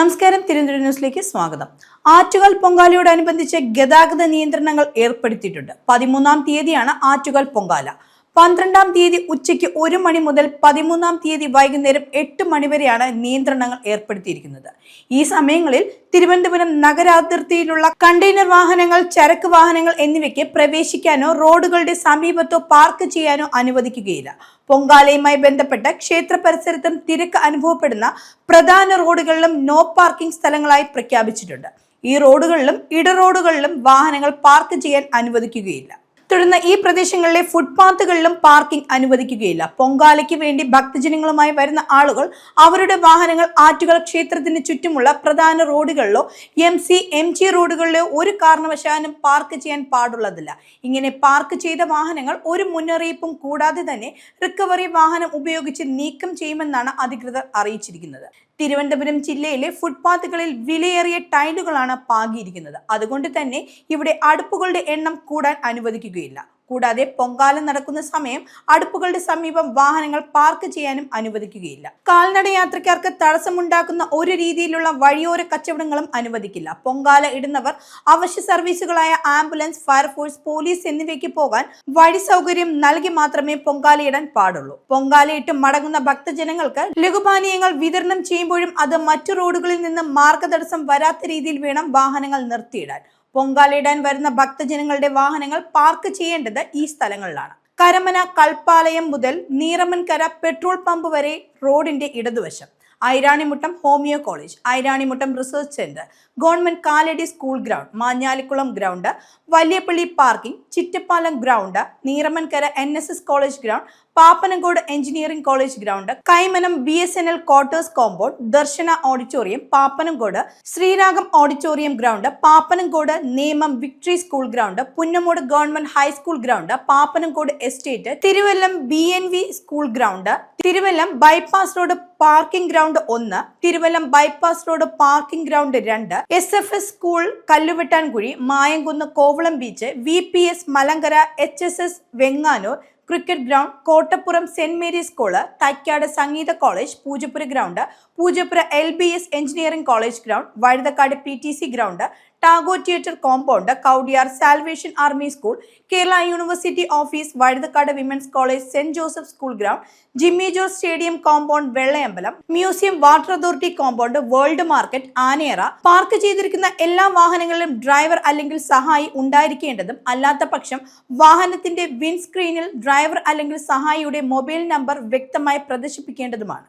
നമസ്കാരം. തിരുവനന്തപുരം ന്യൂസിലേക്ക് സ്വാഗതം. ആറ്റുകാൽ പൊങ്കാലയോടനുബന്ധിച്ച് ഗതാഗത നിയന്ത്രണങ്ങൾ ഏർപ്പെടുത്തിയിട്ടുണ്ട്. പതിമൂന്നാം തീയതിയാണ് ആറ്റുകാൽ പൊങ്കാല. പന്ത്രണ്ടാം തീയതി ഉച്ചയ്ക്ക് ഒരു മണി മുതൽ പതിമൂന്നാം തീയതി വൈകുന്നേരം എട്ട് മണി വരെയാണ് നിയന്ത്രണങ്ങൾ ഏർപ്പെടുത്തിയിരിക്കുന്നത്. ഈ സമയങ്ങളിൽ തിരുവനന്തപുരം നഗരാതിർത്തിയിലുള്ള കണ്ടെയ്നർ വാഹനങ്ങൾ ചരക്ക് വാഹനങ്ങൾ എന്നിവയ്ക്ക് പ്രവേശിക്കാനോ റോഡുകളുടെ സമീപത്തോ പാർക്ക് ചെയ്യാനോ അനുവദിക്കുകയില്ല. പൊങ്കാലയുമായി ബന്ധപ്പെട്ട ക്ഷേത്ര പരിസരത്തും തിരക്ക് അനുഭവപ്പെടുന്ന പ്രധാന റോഡുകളിലും നോ പാർക്കിംഗ് സ്ഥലങ്ങളായി പ്രഖ്യാപിച്ചിട്ടുണ്ട്. ഈ റോഡുകളിലും ഇടറോഡുകളിലും വാഹനങ്ങൾ പാർക്ക് ചെയ്യാൻ അനുവദിക്കുകയില്ല. തുടർന്ന് ഈ പ്രദേശങ്ങളിലെ ഫുട്പാത്തുകളിലും പാർക്കിംഗ് അനുവദിക്കുകയില്ല. പൊങ്കാലയ്ക്ക് വേണ്ടി ഭക്തജനങ്ങളുമായി വരുന്ന ആളുകൾ അവരുടെ വാഹനങ്ങൾ ആറ്റുകൾ ക്ഷേത്രത്തിന് ചുറ്റുമുള്ള പ്രധാന റോഡുകളിലോ എം സി എം ജി റോഡുകളിലോ ഒരു കാരണവശാലും പാർക്ക് ചെയ്യാൻ പാടുള്ളതില്ല. ഇങ്ങനെ പാർക്ക് ചെയ്ത വാഹനങ്ങൾ ഒരു മുന്നറിയിപ്പും കൂടാതെ തന്നെ റിക്കവറി വാഹനം ഉപയോഗിച്ച് നീക്കം ചെയ്യുമെന്നാണ് അധികൃതർ അറിയിച്ചിരിക്കുന്നത്. തിരുവനന്തപുരം ജില്ലയിലെ ഫുട്പാത്തുകളിൽ വിലയേറിയ ടൈലുകളാണ് പാകിയിരിക്കുന്നത്. അതുകൊണ്ട് തന്നെ ഇവിടെ അടുപ്പുകളുടെ എണ്ണം കൂടാൻ അനുവദിക്കുകയില്ല കൂടാതെ പൊങ്കാലം നടക്കുന്ന സമയം അടുപ്പുകളുടെ സമീപം വാഹനങ്ങൾ പാർക്ക് ചെയ്യാനും അനുവദിക്കുകയില്ല. കാൽനട യാത്രക്കാർക്ക് തടസ്സമുണ്ടാക്കുന്ന ഒരു രീതിയിലുള്ള വഴിയോര കച്ചവടങ്ങളും അനുവദിക്കില്ല. പൊങ്കാല ഇടുന്നവർ അവശ്യ സർവീസുകളായ ആംബുലൻസ് ഫയർഫോഴ്സ് പോലീസ് എന്നിവയ്ക്ക് പോകാൻ വഴി സൗകര്യം നൽകി മാത്രമേ പൊങ്കാലയിടാൻ പാടുള്ളൂ. പൊങ്കാലയിട്ട് മടങ്ങുന്ന ഭക്തജനങ്ങൾക്ക് ലഘുപാനീയങ്ങൾ വിതരണം ചെയ്യുമ്പോഴും അത് മറ്റു റോഡുകളിൽ നിന്ന് മാർഗതടസ്സം വരാത്ത രീതിയിൽ വേണം വാഹനങ്ങൾ നിർത്തിയിടാൻ. പൊങ്കാലയിടാൻ വരുന്ന ഭക്തജനങ്ങളുടെ വാഹനങ്ങൾ പാർക്ക് ചെയ്യേണ്ടത് ഈ സ്ഥലങ്ങളിലാണ്. കരമന കൽപ്പാലയം മുതൽ നീറമൻകര പെട്രോൾ പമ്പ് വരെ റോഡിന്റെ ഇടതുവശം. Airanimuttam homeo college Airanimuttam research centre government Kalady school ground Manjalikulam ground Valiyapally parking Chittappalam ground Neeramankara N S S college ground Pappanamcode engineering college ground Kaimanam B S N L quarters compound Darshana auditorium Pappanamcode Sreeragam auditorium ground Pappanamcode Nemom victory school ground Punnamoodu government high school ground Pappanamcode estate Thiruvallam B N V school ground Thiruvallam bypass road parking ground ഒന്ന് Thiruvallam bypass road parking ground രണ്ട് S F S school Kalluvettankuzhi Mayamkunnu Kovalam beach V P S Malankara H S S Venganoor cricket ground Kottappuram saint Mary's school Thycaud Sangeetha college Poojappura ground Poojappura L B S engineering college ground Vazhuthacaud P T C ground Tagore theatre compound Kowdiar salvation army school Kerala university office Vazhuthacaud women's college saint Joseph school ground Jimmy Jose stadium compound Vellayambalam museum water authority compound world market Anayara park ചെയ്തിരിക്കുന്ന എല്ലാ വാഹനങ്ങളിലും driver അല്ലെങ്കിൽ സഹായി ഉണ്ടായിരിക്കേണ്ടതും അല്ലാത്ത പക്ഷം വാഹനത്തിന്റെ വിൻസ്ക്രീനിൽ driver അല്ലെങ്കിൽ സഹായിയുടെ mobile number വ്യക്തമായി പ്രദർശിപ്പിക്കേണ്ടതുമാണ്.